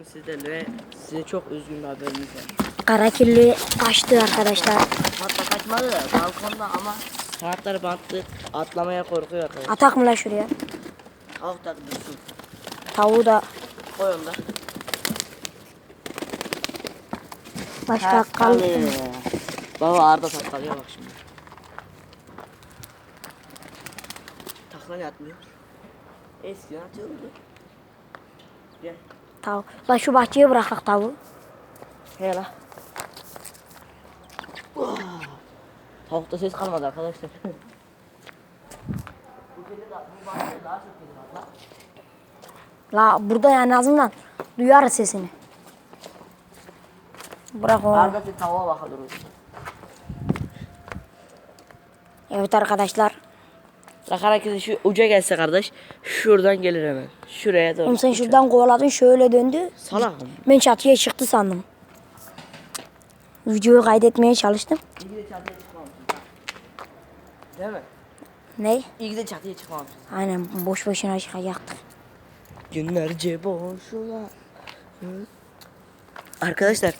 bugün sizlerle ve size çok üzgün bir haberimiz var. Kara kirli kaçtı arkadaşlar. Hatta kaçmadı da balkonda ama kanatları bantlı atlamaya korkuyor arkadaşlar. Atak mı la şuraya? Tavuk tadı dursun. Tavuğu da Koy onu da. başka kal. Baba Arda takkalıyor bak şimdi. Takla ne atmıyor? Eskiden atıyordu. Gel. Tavuk. La şu bahçeye bırakak tavuğu. He la. Tavukta ses kalmadı arkadaşlar. la. Burada yani azından duyarız sesini. Bırak onu. Arda bir tavuğa bakalım. Evet arkadaşlar. Bak herkese şu uca gelse kardeş. Şuradan gelir hemen. Şuraya doğru. Oğlum sen şuradan kovaladın şöyle döndü. Salak? Ben çatıya çıktı sandım. Videoyu kaydetmeye çalıştım. İyi de çatıya çıkmamışsın. Değil mi? Ne? İyi de çatıya çıkmamışsın. Aynen boş boşuna çıkacaktık. Günlerce boşuna. Arkadaşlar.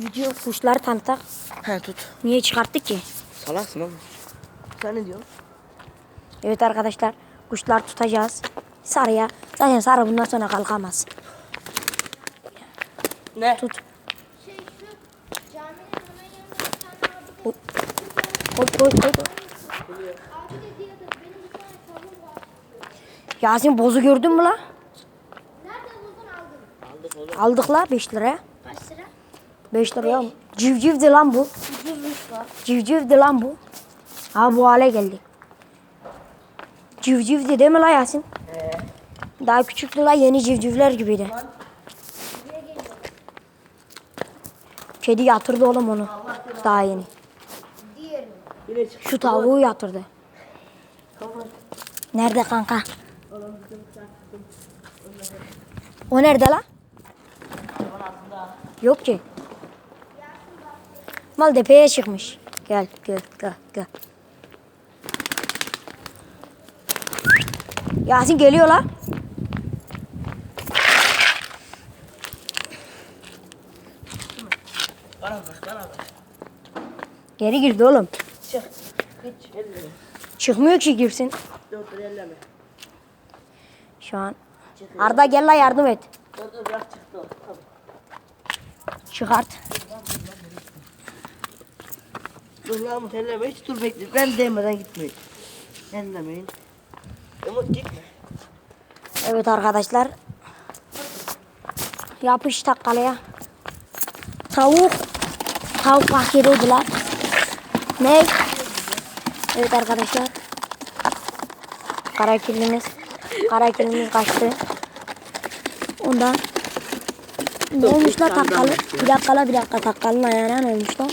Video kuşları tanıtak. He tut. Niye çıkarttık ki? Salaksın oğlum. Sen ne diyorsun? Evet arkadaşlar kuşlar tutacağız. Sarıya. Zaten sarı bundan sonra kalkamaz. Ne? Tut. Şey şu caminin hemen yanında bir tane abi Koy koy koy. abi de diyordu benim bir tane tavuğum var. Yasin bozu gördün mü la? Nerede buldun aldın? Aldık oğlum. Aldık la 5 liraya. Kaç lira? 5 liraya. Civcivdi lan bu. Ucuzmuş var. Civcivdi lan bu. Ha bu hale geldi. Civcivdi değil mi la Yasin? Ee, Daha küçüktü la yeni civcivler gibiydi. Kedi yatırdı oğlum onu. Daha yeni. Şu tavuğu yatırdı. Nerede kanka? O nerede la? Yok ki. Mal tepeye çıkmış. Gel gel gel gel. Yasin geliyor la. Geri girdi oğlum. Çık. Hiç elleme. Çıkmıyor ki girsin. Dur dur elleme. Şu an. Arda gel la yardım et. Dur dur bırak çıktı. Tamam. Çıkart. Dur elleme hiç dur bekle. Ben değmeden gitmeyin. Ellemeyin. Umut gitme. Evet arkadaşlar. Yapış takkalaya. Tavuk. Tavuk bahçedeydiler. Ne? Evet arkadaşlar. Kara kirlimiz. Kara kirlimiz kaçtı. Ondan. Ne olmuş la takkalı? Bir dakika la bir dakika takkalının ayağına ne olmuş lan?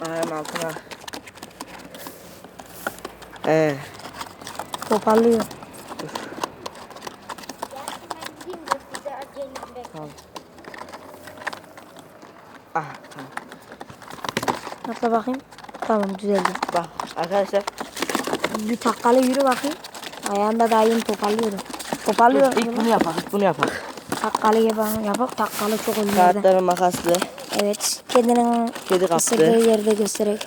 Ayağın altına. Ee, Toparlıyor. Bekle. ah tamam. Atla bakayım. Tamam düzeldi. Bak arkadaşlar. Bir takkalı yürü bakayım. Ayağında daha yeni toparlıyorum. Toparlıyorum. İlk bunu yapak. ilk bunu yapak. Takkalı yapalım. Yapak takkalı çok ünlüydü. Kağıtları makaslı. Evet. Kedinin Kedi kaptı. ısırdığı yerde göstererek.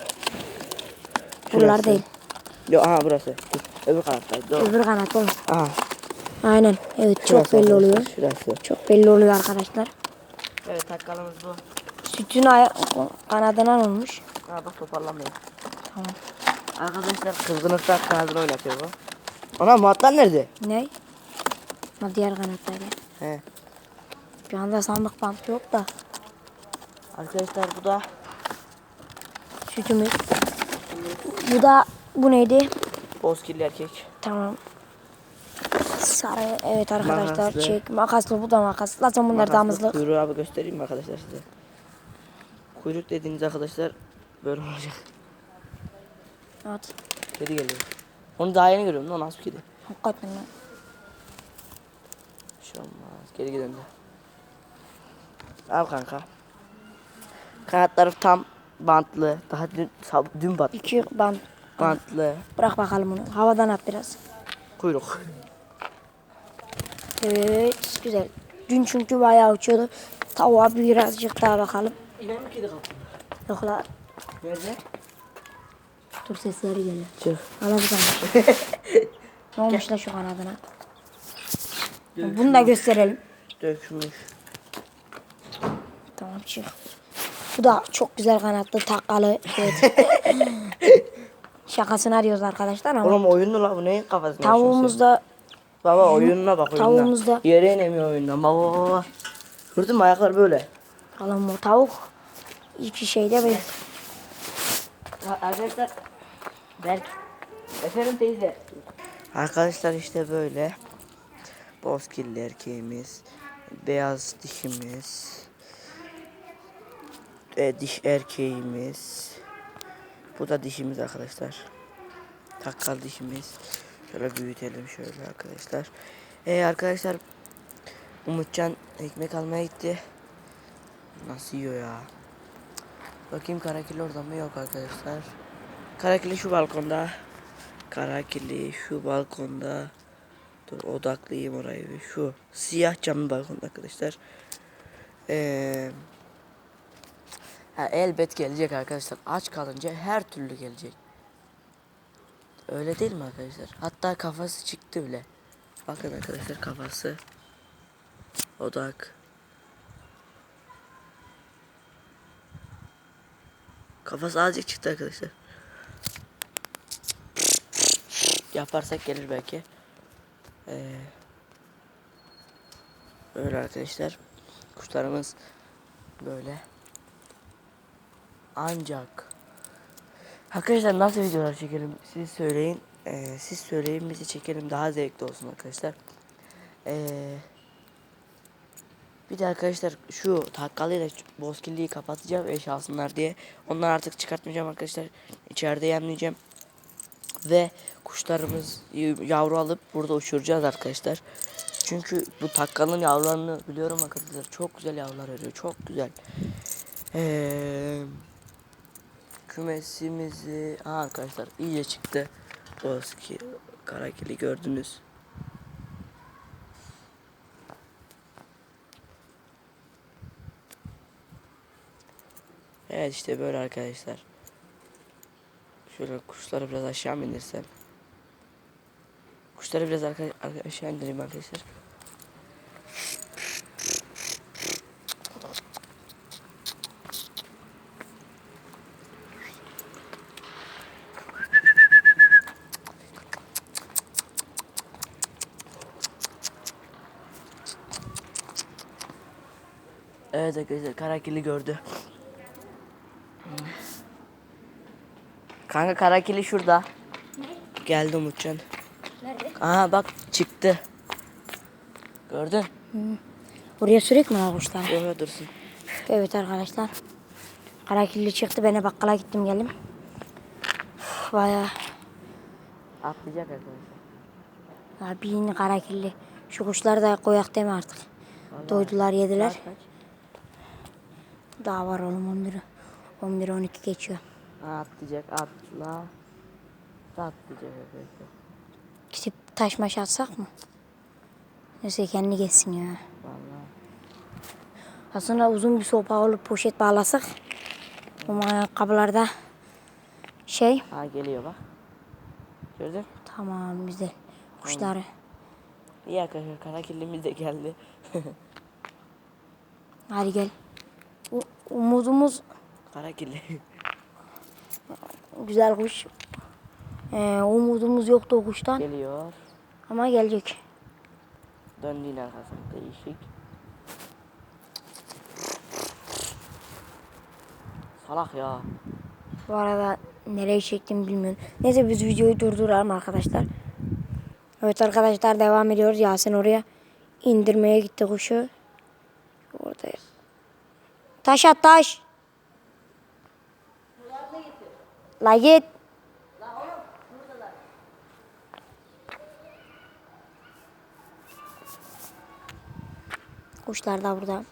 Buralar değil. Yok aha burası. Dur. Öbür kanattaydı. Doğru. Öbür kanat oğlum. Aha. Aynen. Evet çok şurası belli arkadaşlar, oluyor. Şurası. Çok belli oluyor arkadaşlar. Evet takkalımız bu. Sütün aya kanadından olmuş. Ha bak toparlamıyor. Tamam. Arkadaşlar kızgınlıktan kanadını oynatıyor bu. Ana matlar nerede? Ne? Ha, diğer kanattaydı. He. Bir anda sandık bant yok da. Arkadaşlar bu da Sütümüz. Bu da bu neydi? Bozkirli erkek. Tamam. Sarı evet arkadaşlar Makaslı. çek makaslı bu da makaslı. Zaten bunlar damızlık. Kuyruğu abi göstereyim mi arkadaşlar size? Kuyruk dediğiniz arkadaşlar böyle olacak. Evet. Kedi geliyor. Onu daha yeni görüyorum lan nasıl bir kedi? Hakikaten lan. Bir şey olmaz. Geri gidelim de. Al kanka. Kanatları tam bantlı. Daha dün, dün bat, İki bant. Bantlı. Bırak bakalım onu. Havadan at biraz. Kuyruk. Evet güzel. Dün çünkü bayağı uçuyordu. Tavuğa birazcık daha bakalım. Yine mi kedi kapı? Yok la. Nerede? Dur sesleri geliyor. Çık. Ala bu kanat. ne olmuş la şu kanadına? Bunu da gösterelim. Dökmüş. Tamam çık. Bu da çok güzel kanatlı takkalı. Evet. Şakasını arıyoruz arkadaşlar ama. Oğlum oyunlu la bu neyin kafasına Tavuğumuz da Baba oyununa bak oyununa. Tavuğumuz da- Yere inemiyor oyundan. Baba baba baba. Gördün mü ayaklar böyle. Alın bu tavuk. İki şeyde böyle. Arkadaşlar. Berk. Efendim teyze. Arkadaşlar işte böyle. Bozkirli erkeğimiz. Beyaz dişimiz. E, diş erkeğimiz. Bu da dişimiz arkadaşlar. Takkal dişimiz. Şöyle büyütelim şöyle arkadaşlar. E arkadaşlar Umutcan ekmek almaya gitti. Nasıl yiyor ya? Bakayım karakili orada mı? Yok arkadaşlar. Karakili şu balkonda. Karakili şu balkonda. Dur odaklayayım orayı. Şu siyah camlı balkonda arkadaşlar. Ee, ha, elbet gelecek arkadaşlar. Aç kalınca her türlü gelecek. Öyle değil mi arkadaşlar? Hatta kafası çıktı bile. Bakın arkadaşlar kafası. Odak. Kafası azıcık çıktı arkadaşlar. Yaparsak gelir belki. Ee, böyle arkadaşlar. Kuşlarımız böyle. Ancak Arkadaşlar nasıl videolar çekelim siz söyleyin. Ee, siz söyleyin bizi çekelim daha zevkli olsun arkadaşlar. Ee, bir de arkadaşlar şu takkalıyla bozkirliği kapatacağım eş alsınlar diye. Onları artık çıkartmayacağım arkadaşlar. İçeride yemleyeceğim. Ve kuşlarımız yavru alıp burada uçuracağız arkadaşlar. Çünkü bu takkalın yavrularını biliyorum arkadaşlar. Çok güzel yavrular veriyor. Çok güzel. Ee, kümesimizi ha arkadaşlar iyice çıktı. Bozki karakili gördünüz. Evet işte böyle arkadaşlar. Şöyle kuşları biraz aşağı mı indirsem? Kuşları biraz arka- aşağı indireyim arkadaşlar. Evet arkadaşlar karakili gördü. Kanka karakili şurada. Geldi Umutcan. Nerede? Aha bak çıktı. Gördün? Buraya sürek mi la kuşlar? Yok dursun. Evet arkadaşlar. Karakilli çıktı. Ben de bakkala gittim geldim. Üf, Bayağı Atlayacak arkadaşlar. ya bin karakilli. Şu kuşları da koyak deme artık. Doydular yediler. Saat kaç? Daha var oğlum 11. 11 12 geçiyor. Atlayacak atla. Atlayacak arkadaşlar. Gidip taş maş atsak mı? Neyse kendi geçsin ya. Vallahi. Aslında uzun bir sopa olup poşet bağlasak. Bu ayakkabılarda şey Ha geliyor bak. Gördün? tamam güzel. Kuşları. İyi arkadaşlar karakillimiz de geldi. Hadi gel. Umudumuz Karakilli. güzel kuş. Ee, umudumuz yoktu o kuştan geliyor. ama gelecek. Döndü yine arkasına. Değişik. Salak ya. Bu arada nereye çektim bilmiyorum. Neyse biz videoyu durduralım arkadaşlar. Evet arkadaşlar devam ediyoruz. Yasin oraya indirmeye gitti kuşu. Taş at taş. La git. Kuşlar da burada.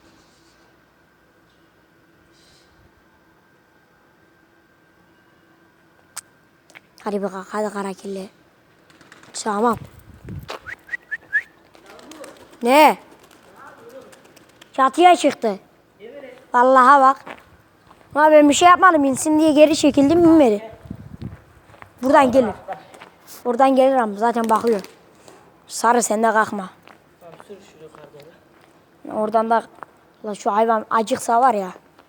Hadi bakalım hadi karakilli. Tamam. Ne? Çatıya çıktı. Vallahi bak. Ama ben bir şey yapmadım. insin diye geri çekildim binmedi. Buradan gelir. Buradan gelir ama zaten bakıyor. Sarı sen de kalkma. Oradan da la şu hayvan acıksa var ya.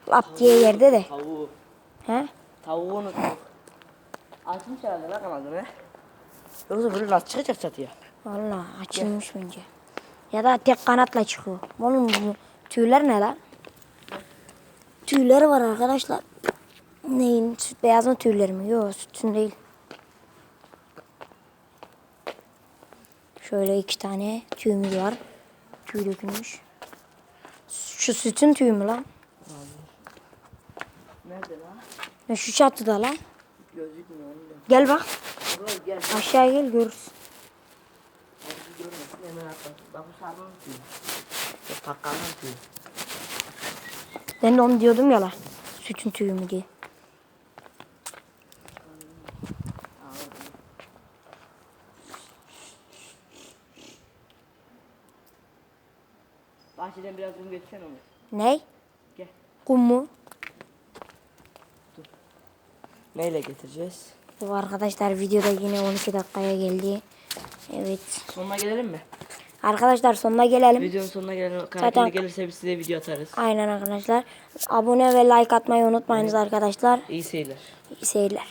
Lap diye yerde de. Tavuğu. He? Tavuğu unuttuk. Açmış herhalde lan kanadını. Yoksa böyle nasıl çıkacak çatıya? Vallahi açılmış bence. Ya da tek kanatla çıkıyor. Oğlum bu tüyler ne lan? Tüyleri var arkadaşlar. Neyin? Süt beyazın tüyleri mi? Yok sütün değil. Şöyle iki tane tüyümüz var. Tüy dökülmüş. Şu sütün tüyü mü lan? Nerede lan? Ya şu çatıda lan. Gözükmüyor. Gel bak. Gel. Aşağı gel görürsün. Görmesin hemen atlasın. Bak bu sarmanın tüyü. Yok pakkalın tüyü. Ben de onu diyordum ya lan. Sütün tüyü mü diye. Bahçeden biraz kum geçsen onu. Ne? Gel. Kum mu? Neyle getireceğiz? Bu arkadaşlar videoda yine 12 dakikaya geldi. Evet. Sonuna gelelim mi? Arkadaşlar sonuna gelelim. Videonun sonuna gelelim. Zaten- gelirse biz size video atarız. Aynen arkadaşlar. Abone ve like atmayı unutmayınız arkadaşlar. İyi seyirler. İyi seyirler.